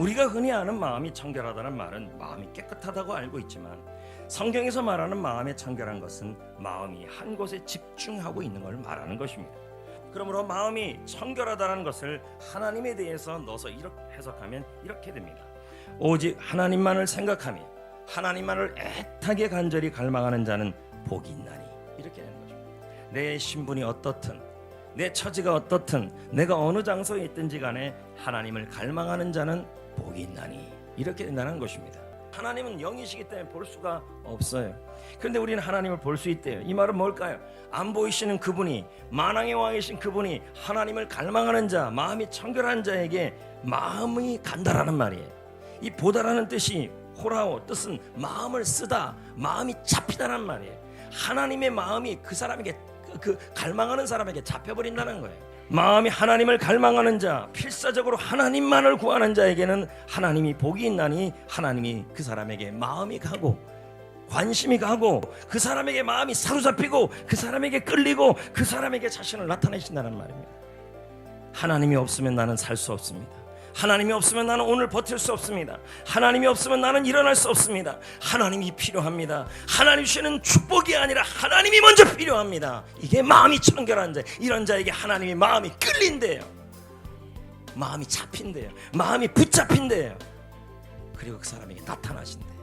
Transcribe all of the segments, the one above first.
우리가 흔히 아는 마음이 청결하다는 말은 마음이 깨끗하다고 알고 있지만 성경에서 말하는 마음의 청결한 것은 마음이 한 곳에 집중하고 있는 걸 말하는 것입니다. 그러므로 마음이 청결하다는 것을 하나님에 대해서 넣어서 이렇게 해석하면 이렇게 됩니다. 오직 하나님만을 생각하며 하나님만을 애타게 간절히 갈망하는 자는 복이 있나니 이렇게 되는 거죠. 내 신분이 어떻든 내 처지가 어떻든 내가 어느 장소에 있든지 간에 하나님을 갈망하는 자는 복이 있나니 이렇게 된다는 것입니다. 하나님은 영이시기 때문에 볼 수가 없어요. 그런데 우리는 하나님을 볼 수 있대요. 이 말은 뭘까요? 안 보이시는 그분이 만왕의 왕이신 그분이 하나님을 갈망하는 자, 마음이 청결한 자에게 마음이 간다라는 말이에요. 이 보다라는 뜻이 호라오 뜻은 마음을 쓰다, 마음이 잡히다는 말이에요. 하나님의 마음이 그 사람에게 그, 그 갈망하는 사람에게 잡혀버린다는 거예요. 마음이 하나님을 갈망하는 자, 필사적으로 하나님만을 구하는 자에게는 하나님이 복이 있나니 하나님이 그 사람에게 마음이 가고 관심이 가고 그 사람에게 마음이 사로잡히고 그 사람에게 끌리고 그 사람에게 자신을 나타내신다는 말입니다. 하나님이 없으면 나는 살 수 없습니다. 하나님이 없으면 나는 오늘 버틸 수 없습니다. 하나님이 없으면 나는 일어날 수 없습니다. 하나님이 필요합니다. 하나님 주시는 축복이 아니라 하나님이 먼저 필요합니다. 이게 마음이 청결한 자, 이런 자에게 하나님이 마음이 끌린대요. 마음이 잡힌대요. 마음이 붙잡힌대요. 그리고 그 사람에게 나타나신대요.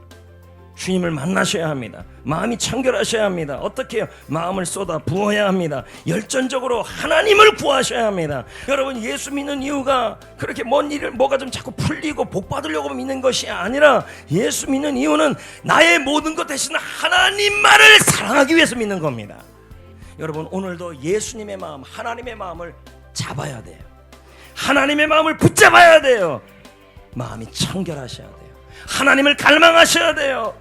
주님을 만나셔야 합니다. 마음이 청결하셔야 합니다. 어떻게 해요? 마음을 쏟아 부어야 합니다. 열전적으로 하나님을 구하셔야 합니다. 여러분 예수 믿는 이유가 그렇게 뭔 일을 뭐가 좀 자꾸 풀리고 복 받으려고 믿는 것이 아니라 예수 믿는 이유는 나의 모든 것 대신 하나님만을 사랑하기 위해서 믿는 겁니다. 여러분 오늘도 예수님의 마음, 하나님의 마음을 잡아야 돼요. 하나님의 마음을 붙잡아야 돼요. 마음이 청결하셔야 돼요. 하나님을 갈망하셔야 돼요.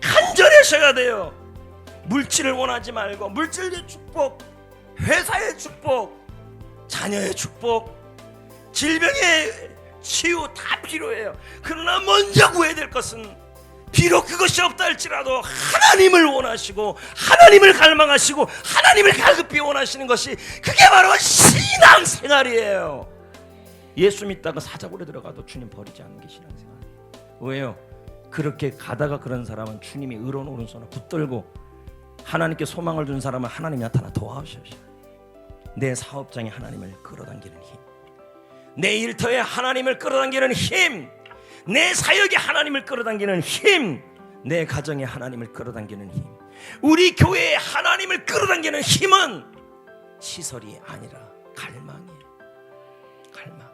간절하셔야 돼요. 물질을 원하지 말고 물질의 축복, 회사의 축복, 자녀의 축복, 질병의 치유 다 필요해요. 그러나 먼저 구해야 될 것은 비록 그것이 없다 할지라도 하나님을 원하시고 하나님을 갈망하시고 하나님을 가급히 원하시는 것이 그게 바로 신앙생활이에요. 예수 믿다가 사자굴에 들어가도 주님 버리지 않는 게 신앙생활. 왜요? 그렇게 가다가 그런 사람은 주님이 의로운 오른손을 붙들고 하나님께 소망을 둔 사람은 하나님이 나타나 도와주셔. 내 사업장에 하나님을 끌어당기는 힘, 내 일터에 하나님을 끌어당기는 힘, 내 사역에 하나님을 끌어당기는 힘, 내 가정에 하나님을 끌어당기는 힘, 우리 교회에 하나님을 끌어당기는 힘은 시설이 아니라 갈망이에요. 갈망.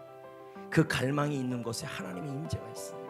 그 갈망이 있는 곳에 하나님의 임재가 있어.